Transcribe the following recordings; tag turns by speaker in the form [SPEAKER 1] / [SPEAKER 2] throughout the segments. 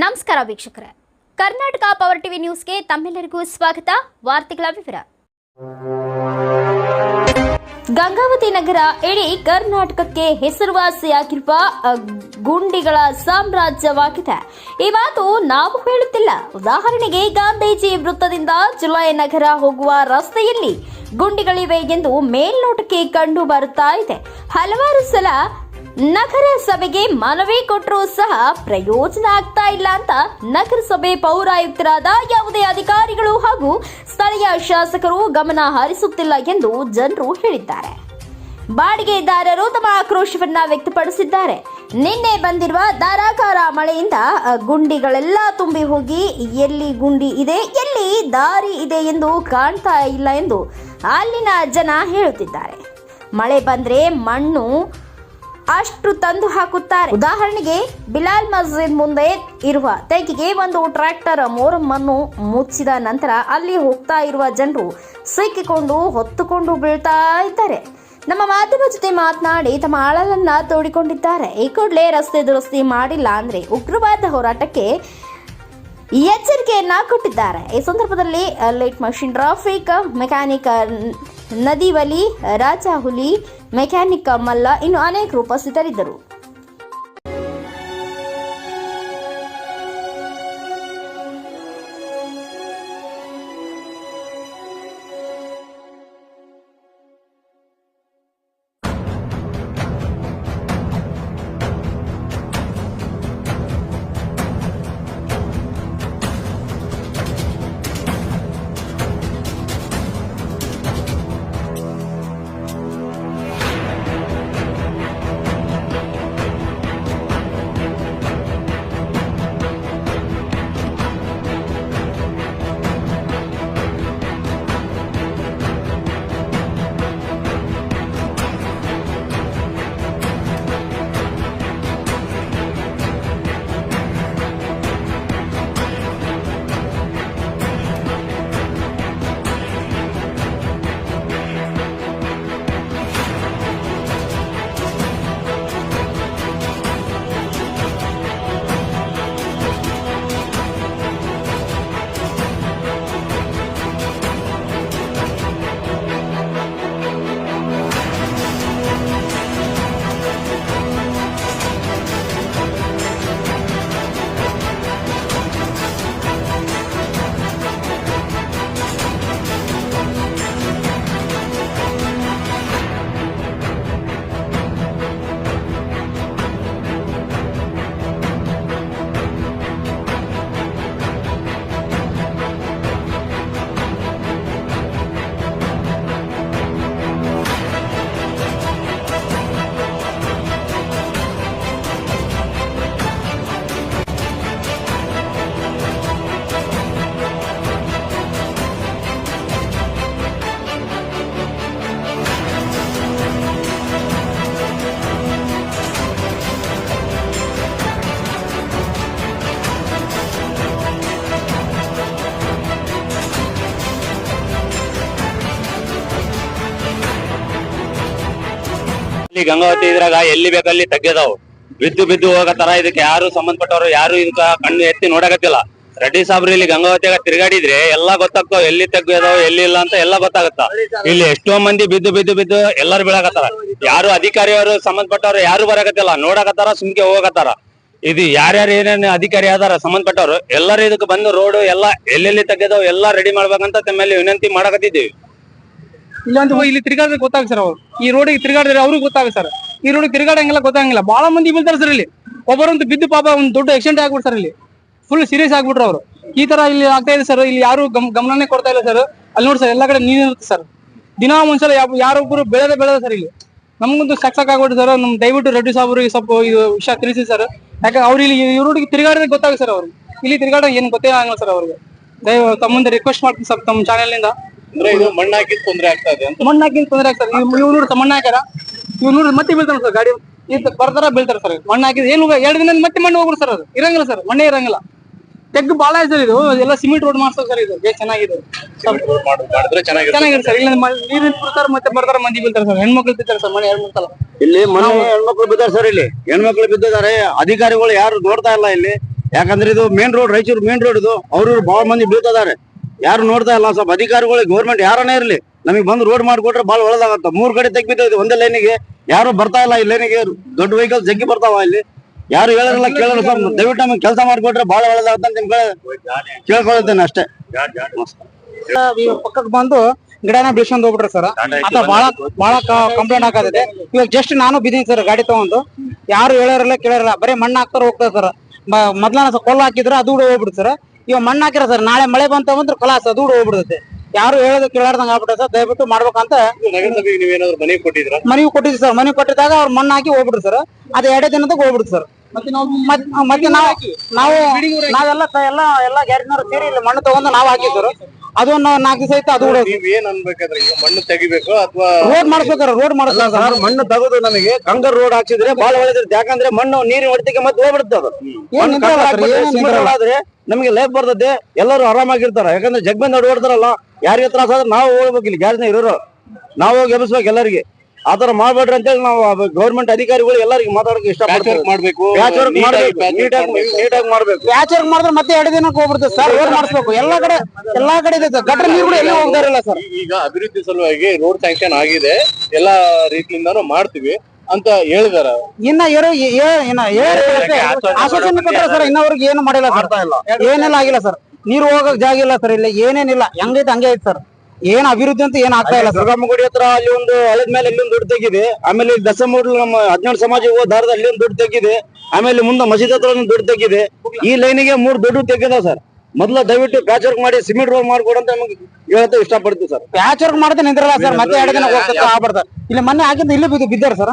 [SPEAKER 1] ನಮಸ್ಕಾರ ವೀಕ್ಷಕರೇ. Karnataka power TV ನ್ಯೂಸ್ಗೆ ತಮ್ಮೆಲ್ಲರಿಗೂ ಸ್ವಾಗತ. ವಾರ್ತೆಗಳ ವಿವರ. ಗಂಗಾವತಿ ನಗರ ಇಡೀ ಕರ್ನಾಟಕಕ್ಕೆ ಹೆಸರುವಾಸಿಯಾಗಿರುವ ಗುಂಡಿಗಳ ಸಾಮ್ರಾಜ್ಯವಾಗಿದೆ. ಈ ಮಾತು ನಾವು ಹೇಳುತ್ತಿಲ್ಲ. ಉದಾಹರಣೆಗೆ, ಗಾಂಧೀಜಿ ವೃತ್ತದಿಂದ ಜುಲೈ ನಗರ ಹೋಗುವ ರಸ್ತೆಯಲ್ಲಿ ಗುಂಡಿಗಳಿವೆ ಎಂದು ಮೇಲ್ನೋಟಕ್ಕೆ ಕಂಡು ಬರುತ್ತಾ ಇದೆ. ಹಲವಾರು ಸಲ ನಗರಸಭೆಗೆ ಮನವಿ ಕೊಟ್ಟರೂ ಸಹ ಪ್ರಯೋಜನ ಆಗ್ತಾ ಇಲ್ಲ ಅಂತ ನಗರಸಭೆ ಪೌರಾಯುಕ್ತರಾದ ಯಾವುದೇ ಅಧಿಕಾರಿಗಳು ಹಾಗೂ ಸ್ಥಳೀಯ ಶಾಸಕರು ಗಮನ ಹರಿಸುತ್ತಿಲ್ಲ ಎಂದು ಜನರು ಹೇಳಿದ್ದಾರೆ. ಬಾಡಿಗೆದಾರರು ತಮ್ಮ ಆಕ್ರೋಶವನ್ನ ವ್ಯಕ್ತಪಡಿಸಿದ್ದಾರೆ. ನಿನ್ನೆ ಬಂದಿರುವ ಧಾರಾಕಾರ ಮಳೆಯಿಂದ ಗುಂಡಿಗಳೆಲ್ಲ ತುಂಬಿ ಹೋಗಿ, ಎಲ್ಲಿ ಗುಂಡಿ ಇದೆ, ಎಲ್ಲಿ ದಾರಿ ಇದೆ ಎಂದು ಕಾಣ್ತಾ ಇಲ್ಲ ಎಂದು ಅಲ್ಲಿನ ಜನ ಹೇಳುತ್ತಿದ್ದಾರೆ. ಮಳೆ ಬಂದ್ರೆ ಮಣ್ಣು ಅಷ್ಟು ತಂದು ಹಾಕುತ್ತಾರೆ. ಉದಾಹರಣೆಗೆ, ಬಿಲಾಲ್ ಮಸ್ಜಿದ್ ಮುಂದೆ ಇರುವ ತೆಗೆಗೆ ಒಂದು ಟ್ರ್ಯಾಕ್ಟರ್ ಮೋರಮ್ಮನ್ನು ಮುಚ್ಚಿದ ನಂತರ ಅಲ್ಲಿ ಹೋಗ್ತಾ ಇರುವ ಜನರು ಸಿಕ್ಕಿಕೊಂಡು, ಹೊತ್ತುಕೊಂಡು ಬೀಳ್ತಾ ಇದ್ದಾರೆ. ನಮ್ಮ ಮಾಧ್ಯಮ ಜೊತೆ ಮಾತನಾಡಿ ತಮ್ಮ ಆಳಲನ್ನ ತೋಡಿಕೊಂಡಿದ್ದಾರೆ. ಈ ಕೂಡಲೇ ರಸ್ತೆ ದುರಸ್ತಿ ಮಾಡಿಲ್ಲ ಅಂದ್ರೆ ಉಗ್ರವಾದ ಹೋರಾಟಕ್ಕೆ ಎಚ್ಚರಿಕೆಯನ್ನ ಕೊಟ್ಟಿದ್ದಾರೆ. ಈ ಸಂದರ್ಭದಲ್ಲಿ ಲೈಟ್ ಮಷಿನ್, ಟ್ರಾಫಿಕ್ ಮೆಕ್ಯಾನಿಕ್ ನದಿವಲಿ ರಾಜಾಹುಲಿ ಮೆಕ್ಯಾನಿಕ್ ಮಲ್ಲ ಇನ್ನು ಅನೇಕರು ಉಪಸ್ಥಿತರಿದ್ದರು
[SPEAKER 2] ಇಲ್ಲಿ ಗಂಗಾವತಿ ಇದ್ರಾಗ ಎಲ್ಲಿ ಬೇಕಲ್ಲಿ ತಗ್ಗದವು. ಬಿದ್ದು ಬಿದ್ದು ಹೋಗತ್ತಾರ ಇದಕ್ಕೆ ಯಾರು ಸಂಬಂಧಪಟ್ಟವರು, ಯಾರು ಇಂತ ಕಣ್ಣು ಎತ್ತಿ ನೋಡಕತ್ತಿಲ್ಲ. ರೆಡ್ಡಿ ಸಾಬ್ರು ಇಲ್ಲಿ ಗಂಗಾವತಿಯಾಗ ತಿರುಗಾಡಿದ್ರೆ ಎಲ್ಲಾ ಗೊತ್ತಾಗ್ತಾವ ಎಲ್ಲಿ ತಗ್ಗಿದಾವ್, ಎಲ್ಲಿ ಇಲ್ಲ ಅಂತ ಎಲ್ಲಾ ಗೊತ್ತಾಗತ್ತ? ಇಲ್ಲಿ ಎಷ್ಟೋ ಮಂದಿ ಬಿದ್ದು ಬಿದ್ದು ಬಿದ್ದು ಎಲ್ಲಾರು ಬೀಳಕತ್ತಾರ. ಯಾರು ಅಧಿಕಾರಿಯವರು ಸಂಬಂಧಪಟ್ಟವ್ರು, ಯಾರು ಬರಕತ್ತಿಲ್ಲ. ನೋಡಕತ್ತಾರ ಸುಮ್ಕೆ ಹೋಗತ್ತಾರ ಇದು ಯಾರ್ಯಾರು ಏನೇನು ಅಧಿಕಾರಿ ಆದಾರ ಸಂಬಂಧಪಟ್ಟವ್ರು, ಎಲ್ಲರೂ ಇದಕ್ಕೆ ಬಂದು ರೋಡ್ ಎಲ್ಲಾ ಎಲ್ಲೆಲ್ಲಿ ತಗ್ಗಿದಾವ್, ಎಲ್ಲಾ ರೆಡಿ ಮಾಡ್ಬೇಕಂತ ತಮ್ಮಲ್ಲಿ ವಿನಂತಿ ಮಾಡಕತ್ತಿದ್ದೀವಿ.
[SPEAKER 3] ಇಲ್ಲಂತ ಹೋಗಿ ಇಲ್ಲಿ ತಿರ್ಗಾಡಿದ್ರೆ ಗೊತ್ತಾಗ ಸರ್ ಅವ್ರು. ಈ ರೋಡಿಗೆ ತಿರ್ಗಾಡಿದ್ರೆ ಅವ್ರಿಗೆ ಗೊತ್ತಾಗ ಸರ್ ಈ ರೋಡಿಗೆ ತಿರ್ಗಾಡಂಗಿಲ್ಲ ಗೊತ್ತಾಗಂಗಿಲ್ಲ. ಬಹಳ ಮಂದಿ ಬೀಳ್ತಾರೆ ಸರ್ ಇಲ್ಲಿ. ಒಬ್ಬರಂತೂ ಬಿದ್ದು ಪಾಪ ಒಂದು ದೊಡ್ಡ ಆಕ್ಸಿಡೆಂಟ್ ಆಗ್ಬಿಟ್ಟು ಸರ್ ಇಲ್ಲಿ. ಫುಲ್ ಸೀರಿಯಸ್ ಆಗ್ಬಿಟ್ರು ಅವರು. ಈ ತರ ಇಲ್ಲಿ ಆಗ್ತಾ ಇದೆ ಸರ್ ಇಲ್ಲಿ ಯಾರು ಗಮ್, ಗಮನನೇ ಕೊಡ್ತಾ ಇಲ್ಲ ಸರ್ ಅಲ್ಲಿ ನೋಡಿ ಸರ್ ಎಲ್ಲಾ ಕಡೆ ನೀರು ಇರುತ್ತೆ ಸರ್ ದಿನಾ ಒಂದ್ಸಲ ಯಾರೊಬ್ರು ಬೆಳೆದ ಬೆಳೆದ ಸರ್ ಇಲ್ಲಿ. ನಮಗಂತೂ ಸಕ್ಸಕ್ ಆಗ್ಬಿಟ್ಟು ಸರ್ ನಮ್ ದಯವಿಟ್ಟು ರೆಡ್ಡಿ ಸಾಬ್ರಿಗೆ ಸ್ವಲ್ಪ ಇದು ವಿಷಯ ತಿಳಿಸಿ ಸರ್ ಯಾಕಂದ್ರೆ ಅವ್ರು ಇಲ್ಲಿ ಈ ರೋಡಿಗೆ ತಿರ್ಗಾಡಿದ್ರೆ ಗೊತ್ತಾಗ ಸರ್ ಅವ್ರು ಇಲ್ಲಿ ತಿರ್ಗಾಡ ಏನು ಗೊತ್ತೇ ಆಗಲ್ಲ ಸರ್ ಅವ್ರಿಗೆ. ತಮ್ಮ ಮುಂದೆ ರಿಕ್ವೆಸ್ಟ್ ಮಾಡ್ತೀನಿ ಸರ್ ತಮ್ಮ ಚಾನೆಲ್ನಿಂದ.
[SPEAKER 2] ಅಂದ್ರೆ ಇದು ಮಣ್ಣು ಹಾಕಿದ್ ತೊಂದ್ರೆ ಆಗ್ತಾ ಇದೆ ಅಂತ?
[SPEAKER 3] ಮಣ್ಣು ತೊಂದರೆ ತೊಂದ್ರೆ ಆಗ್ತಾರೆ ಇವ್ ನೋಡಿ ಸರ್ ಮಣ್ಣು ಹಾಕ್ಯಾರ. ಇವ್ ನೋಡ್ರಿ ಮತ್ತೆ ಬೀಳ್ತಾರ ಸರ್ ಗಾಡಿ. ಇದು ಬರ್ತಾರ ಬೀಳ್ತಾರ ಸರ್. ಮಣ್ಣು ಹಾಕಿದ್ರೆ ಏನು ಎರಡು ದಿನ ಮತ್ತೆ ಮಣ್ಣು ಹೋಗ್ಬಿಡ ಸರ್ ಅದು. ಇರಂಗಿಲ್ಲ ಸರ್. ಮಣ್ಣೇ ಇರಂಗಿಲ್ಲ. ತೆಗ್ಗು ಬಾಳ ಇದೆ ಸರ್ ಇದು. ಎಲ್ಲ ಸಿಮೆಂಟ್ ರೋಡ್ ಮಾಡ್ತಾರೆ ಸರ್ ಇದು. ಏ ಚೆನ್ನಾಗಿದೆ.
[SPEAKER 2] ಮಾಡ್- ಮಾಡಿದ್ರೆ ಚೆನ್ನಾಗಿರುತ್ತೆ.
[SPEAKER 3] ಚೆನ್ನಾಗಿದೆ ಸರ್. ಇಲ್ಲ ನೀರು ಬಿಡ್ತಾರ ಮತ್ತೆ ಬರ್ತಾರ ಮಂದಿ ಬೀಳ್ತಾರೆ ಸರ್. ಹೆಣ್ಮಕ್ಳು ಬಿಡ್ತಾರೆ ಸರ್ ಮನೆ ಎರಡು ಸಲ.
[SPEAKER 2] ಇಲ್ಲಿ ಮನೆ ಹೆಣ್ಮಕ್ಳು ಬಿದ್ದಾರೆ ಸರ್ ಇಲ್ಲಿ. ಹೆಣ್ಮಕ್ಳು ಬಿದ್ದಿದ್ದಾರೆ ಅಧಿಕಾರಿಗಳು ಯಾರು ನೋಡ್ತಾ ಇಲ್ಲ ಇಲ್ಲಿ.
[SPEAKER 4] ಯಾಕಂದ್ರೆ ಇದು main road Raichur main road ಇದು. ಅವ್ರು ಬಹಳ ಮಂದಿ ಬೀಳ್ತಿದಾರೆ ಯಾರು ನೋಡ್ತಾ ಇಲ್ಲ ಸ್ವಲ್ಪ ಅಧಿಕಾರಿಗಳು ಗೌರ್ಮೆಂಟ್ ಯಾರನೇ ಇರಲಿ ನಮಗೆ ಬಂದು ರೋಡ್ ಮಾಡಿಕೊಟ್ರೆ ಬಹಳ ಒಳ್ಳೇದಾಗತ್ತ. ಮೂರು ಕಡೆ ತೆಗ್ಬಿದ್ದೈತೆ ಒಂದೇ ಲೈನಿಗೆ ಯಾರು ಬರ್ತಾ ಇಲ್ಲ ಈ ಲೈನಿಗೆ ದೊಡ್ಡ ವೆಹಿಕಲ್ ಜಗ್ಗಿ ಬರ್ತಾವ ಇಲ್ಲಿ. ಯಾರು ಹೇಳಿರಲ್ಲ ಕೇಳಲ್ಲ ಸರ್ ದಯವಿಟ್ಟು ನಮಗೆ ಕೆಲಸ ಮಾಡಿಕೊಟ್ರೆ ಬಹಳ ಒಳ್ಳೇದಾಗತ್ತ ಅಂತ ನಿಮ್ ಕಡೆ ಕೇಳ್ಕೊಳ್ತೇನೆ ಅಷ್ಟೇ.
[SPEAKER 5] ಪಕ್ಕಕ್ಕೆ ಬಂದು ಗಿಡನ ಬೆಳ್ಸ್ಕೊಂಡ್ ಹೋಗ್ಬಿಟ್ರಿ ಸರ್. ಅಥವಾ ಬಹಳ ಬಹಳ ಕಂಪ್ಲೇಂಟ್ ಹಾಕತೈತೆ ಇವಾಗ ಜಸ್ಟ್ ನಾನು ಬಿದ್ದೀನಿ ಸರ್ ಗಾಡಿ ತಗೊಂಡು. ಯಾರು ಹೇಳಿರಲ್ಲ ಕೇಳಿರಲ್ಲ. ಬರೀ ಮಣ್ಣು ಹಾಕ್ತಾರ ಹೋಗ್ತಾರೆ ಸರ್. ಮೊದ್ಲ ಕೊಲ್ಲ ಹಾಕಿದ್ರೆ ಅದು ಸರ್. ಇವಾಗ ಮಣ್ಣು ಹಾಕಿರ ಸರ್. ನಾಳೆ ಮಳೆ ಬಂತ ಬಂದ್ರೆ ಕಲಾಸ್ ಅದು ಕೂಡ ಹೋಗ್ಬಿಡುತ್ತೆ. ಯಾರು ಹೇಳೋದು ಕೇಳಾರ್ದಂಗ ಆಗ್ಬಿಟ್ಟೆ ಸರ್. ದಯವಿಟ್ಟು ಮಾಡ್ಬೇಕಂತ
[SPEAKER 2] ನಗರಸಭೆಗೆ ನೀವೇನಾದ್ರು ಮನೆ ಕೊಟ್ಟಿದ್ರ?
[SPEAKER 5] ಮನೆಗೆ ಕೊಟ್ಟಿದ್ವಿ ಸರ್. ಮನೆ ಕೊಟ್ಟಿದ್ದಾಗ ಅವ್ರು ಮಣ್ಣು ಹಾಕಿ ಹೋಗ್ಬಿಡ್ತು ಸರ್. ಅದು ಎರಡೇ ದಿನದಾಗ ಹೋಗ್ಬಿಡುತ್ತೆ ಸರ್. ಮತ್ತೆ ನಾವು ಮತ್ತೆ ನಾವು ನಾವು ನಾವೆಲ್ಲ ಎಲ್ಲ ಎಲ್ಲ ಗ್ಯಾರೇಜ್ನವ್ರು ಸೇರಿ ಇಲ್ಲಿ ಮಣ್ಣು ತಗೊಂಡು ನಾವು ಹಾಕಿ ಸರ್. ಅದು ಒಂದು ನಾಲ್ಕು ದಿವಸ ಐತೆ ಅದು ಕೂಡ
[SPEAKER 2] ನೀವ್ ಏನ್ ಅನ್ಬೇಕಾದ್ರೆ ಈಗ ಮಣ್ಣು ತೆಗಿಬೇಕು ಅಥವಾ
[SPEAKER 5] ರೋಡ್ ಮಾಡಿಸ್ಬೇಕಾರ ರೋಡ್
[SPEAKER 4] ಅಲ್ಲ
[SPEAKER 5] ಮಾಡಿಸ್ಬೇಕು.
[SPEAKER 4] ಸರ್ ಮಣ್ಣು ತೆಗೆದು ನಮಗೆ ಕಂಗರ್ ರೋಡ್ ಹಾಕಿದ್ರೆ ಬಾಳ ಒಳ್ಳೇದಿರುತ್ತೆ. ಯಾಕಂದ್ರೆ ಮಣ್ಣು ನೀರಿನ ಹೊಡಿತಕ್ಕೆ ಮತ್ತೆ ಹೋಗ್ಬಿಡುತ್ತೆ ಅದು.
[SPEAKER 5] ಏನ್
[SPEAKER 4] ಮಣ್ಣು
[SPEAKER 5] ನಿಂತಿರಲ್ಲ
[SPEAKER 4] ಕಂಕರ್
[SPEAKER 5] ಸರ್, ಏನ್
[SPEAKER 4] ಸಿಮೆಂಟ್
[SPEAKER 5] ನಿಂತಿರಲ್ಲ.
[SPEAKER 4] ರೋಡ್ ಆದ್ರೆ ನಮಗೆ ಲೈಫ್ ಬರ್ತದೆ ಎಲ್ಲರೂ ಆರಾಮಾಗಿರ್ತಾರ. ಯಾಕಂದ್ರೆ ಜಗ್ಬಂದ್ ಓಡ್ತಾರಲ್ಲ ಯಾರಿಗೆ ತ್ರಾಸ ಆದ್ರೆ ನಾವು ಹೋಗ್ಬೇಕು ಇಲ್ಲಿ ಗ್ಯಾರೇಜ್ನ ಇರೋರು. ನಾವು ಹೋಗಿ ಎಬ್ಬಿಸ್ಬೇಕು ಎಲ್ಲರಿಗೆ. ಆತರ ಮಾಡ್ಬೇಡ್ರಿ ಅಂತೇಳಿ ನಾವು ಗೌರ್ಮೆಂಟ್ ಅಧಿಕಾರಿಗಳು ಎಲ್ಲರಿಗೂ ಮಾತಾಡಕ್ಕೆ ಇಷ್ಟಪಡ್ತೀವಿ
[SPEAKER 2] ಮಾಡ್ಬೇಕು
[SPEAKER 4] ಪ್ಯಾಚ್ ವರ್ಕ್ ಮಾಡ್ಬೇಕು ನೀಟಾಗಿ ನೀಟಾಗಿ ಮಾಡ್ಬೇಕು.
[SPEAKER 5] ಪ್ಯಾಚ್ ವರ್ಕ್ ಮಾಡಿದ್ರೆ ಮತ್ತೆ ಎರಡು ದಿನಕ್ಕೆ ಹೋಗ್ಬಿಡುತ್ತೆ ಸರ್ ಏನ್ ಮಾಡಿಸ್ಬೇಕು. ಎಲ್ಲಾ ಕಡೆ ಎಲ್ಲಾ ಕಡೆ ಇದೆ ಸರ್ ಗಟ್ರ ನೀರು ಎಲ್ಲಿ ಹೋಗ್ತಾ ಇರಲ್ಲ ಸರ್
[SPEAKER 2] ಈಗ ಅಭಿವೃದ್ಧಿ ಸಲುವಾಗಿ ರೋಡ್ ಸ್ಯಾಂಕ್ಷನ್ ಆಗಿದೆ. ಎಲ್ಲಾ ರೀತಿಯಿಂದಾನು ಮಾಡ್ತೀವಿ ಅಂತ ಹೇಳಿದಾರ
[SPEAKER 5] ಇನ್ನ ಏ- ಇನ್ನ ಆಶ್ವಾಸನೆ ಕೊಟ್ಟರೆ ಸರ್. ಇನ್ನವರೆಗೆ ಏನು ಮಾಡಿಲ್ಲ ಸರ್ ಏನೆಲ್ಲ ಆಗಿಲ್ಲ ಸರ್ ನೀರು ಹೋಗಕ್ ಜಾಗ ಇಲ್ಲ ಸರ್ ಇಲ್ಲ ಏನೇನಿಲ್ಲ. ಹೆಂಗೈತೆ ಹಂಗೆ ಐತೆ ಸರ್ ಏನ್ ಅಭಿವೃದ್ಧಿ ಅಂತ ಏನ್ ಆಗ್ತಾ ಇಲ್ಲ
[SPEAKER 4] ದುರ್ಗಮ್ಮ ಗುಡಿ ಹತ್ರ ಅಲ್ಲಿ ಒಂದು ಹಳದ ಮೇಲೆ ಒಂದು ದುಡ್ಡು ತೆಗಿದೆ ಆಮೇಲೆ ಇಲ್ಲಿ ದಸಮೂಡ್ ನಮ್ಮ ಹದಿನೇಳು ಸಮಾಜ ಹೋಗೋ ದಾರದ ಅಲ್ಲಿ ಒಂದು ದುಡ್ಡು ತೆಗಿದೆ ಆಮೇಲೆ ಮುಂದೆ ಮಸೀದ್ ಹತ್ರ ಒಂದು ದುಡ್ಡು ತೆಗಿದೆ ಈ ಲೈನಿಗೆ ಮೂರು ದುಡ್ಡು ತೆಗೆದ ಸರ್. ಮೊದ್ಲು ದಯವಿಟ್ಟು ಪ್ಯಾಚ್ ವರ್ಕ್ ಮಾಡಿ ಸಿಮೆಂಟ್ ರೋಡ್ ಮಾಡ್ಕೊಡು ಅಂತ ನಮ್ಗೆ ಹೇಳತ್ತೆ ಇಷ್ಟಪಡ್ತೀವಿ ಸರ್.
[SPEAKER 5] ಪ್ಯಾಚ್ ವರ್ಕ್ ಮಾಡಿದ್ರೆ ನಿಂದ್ರಲ್ಲ ಸರ್, ಮತ್ತೆ ಎರಡು ದಿನ ಹೋಗ್ತದೆ ಆಗ್ಬಿಡ್ತಾರೆ ಇಲ್ಲಿ ಮೊನ್ನೆ ಆಗಿದ್ದು ಇಲ್ಲಿ ಬಿದ್ದು ಬಿದ್ದಾರ ಸರ್.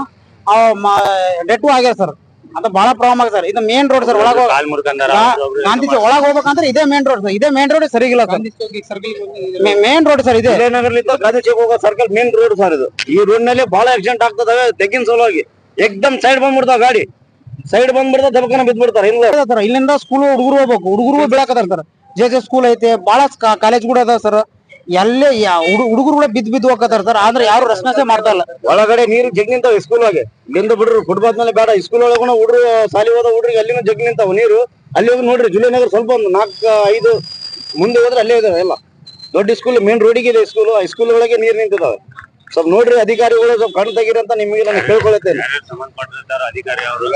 [SPEAKER 5] ಡೆಟು ಆಗ್ಯಾರ ಸರ್. ಅದು ಬಹಳ ಪ್ರಾಬ್ಲಮ್ ಆಗಿದೆ ಸರ್. ಇದು ಮೇನ್ ರೋಡ್ ಸರ್ ಒಳಗ
[SPEAKER 2] ಕಾಲ್ ಮುರ್ಕಂದಾರ
[SPEAKER 5] ಗಾಂಧಿ ಚೌಕ್ ಒಳಗ್ ಹೋಗ್ಬೇಕಂದ್ರೆ ಇದೇ ಮೇನ್ ರೋಡ್ ಸರ್. ಇದೇ ಮೇನ್ ರೋಡ್ ಸರಿಗಿಲ್ಲ ಸರ್. ಮೇನ್ ರೋಡ್ ಸರ್ ಇದೆ.
[SPEAKER 4] ವಿಜಯನಗರಲಿಂದ ಗಾಂಧಿ ಚೌಕ್ ಹೋಗೋ ಸರ್ಕಲ್ ಮೇನ್ ರೋಡ್ ಸರ್ ಇದು. ಈ ರೋಡ್ನಲ್ಲಿ ಬಹಳ ಆಕ್ಸಿಡೆಂಟ್ ಆಗ್ತದವೆ ತೆಗಿನ ಸಲುವಾಗಿ. ಎಕ್ದಮ್ ಸೈಡ್ ಬಂದ್ಬಿಡ್ತಾವ ಗಾಡಿ. ಸೈಡ್ ಬಂದ್ಬಿಡ್ತಾವ ದಬಕನ ಬಿದ್ದ್ಬಿಡ್ತಾರೆ ಇಲ್ಲ
[SPEAKER 5] ಸರ್ ಇಲ್ಲಿಂದ ಸ್ಕೂಲ್ ಹುಡುಗರು ಹೋಗ್ಬೇಕು. ಹುಡುಗರು ಬೀಳಕತ್ತಾರ ಸರ್. ಜೆ ಜೆ ಸ್ಕೂಲ್ ಐತೆ ಬಹಳ ಕಾಲೇಜ್ ಕೂಡ ಅದಾವ ಸರ್. ಎಲ್ಲೇ ಹುಡುಗರು ಕೂಡ ಬಿದ್ದು ಬಿದ್ದು ಹೋಗತ್ತಾರ ಸರ್ ಆದ್ರೆ ಯಾರು ರಸ್ನಾಸೆ ಮಾಡ್ತಾ ಇಲ್ಲ.
[SPEAKER 4] ಒಳಗಡೆ ನೀರು ಜಗ್ ನಿಂತಾವ ಸ್ಕೂಲ್ ಒಳಗೆ ಇಲ್ಲಿಂದ ಬಿಡ್ರು ಫುಟ್ಬಾಲ್ ಮೇಲೆ ಬೇಡ. ಸ್ಕೂಲ್ ಒಳಗೂ ಹುಡುಗರು ಸಾಲಿ ಹೋದ ಹುಡುಗರಿಗೆ ಅಲ್ಲಿನೂ ಜಗ್ ನಿಂತಾವ ನೀರು. ಅಲ್ಲಿ ಹೋಗಿ ನೋಡ್ರಿ ಜುಲೈ ನಗರ್ ಸ್ವಲ್ಪ ಒಂದು ನಾಲ್ಕು ಐದು ಮುಂದೆ ಹೋದ್ರೆ ಅಲ್ಲೇ ಇದಾವೆ ಎಲ್ಲ. ದೊಡ್ಡ ಸ್ಕೂಲ್ ಮೇನ್ ರೋಡಿಗೆ ಇದೆ ಸ್ಕೂಲ್ ಆ ಸ್ಕೂಲ್ ಒಳಗೆ ನೀರು ನಿಂತಿದಾವೆ. ಸ್ವಲ್ಪ ನೋಡ್ರಿ ಅಧಿಕಾರಿಗಳು ಸ್ವಲ್ಪ ಕಣ್ ತೆಗೀರಿ ಅಂತ ನಿಮಗೆ ನಾನು ಕೇಳ್ಕೊಳ್ತೇನೆ.
[SPEAKER 2] ಸಂಬಂಧಪಟ್ಟ ಅಧಿಕಾರಿ ಅವರು?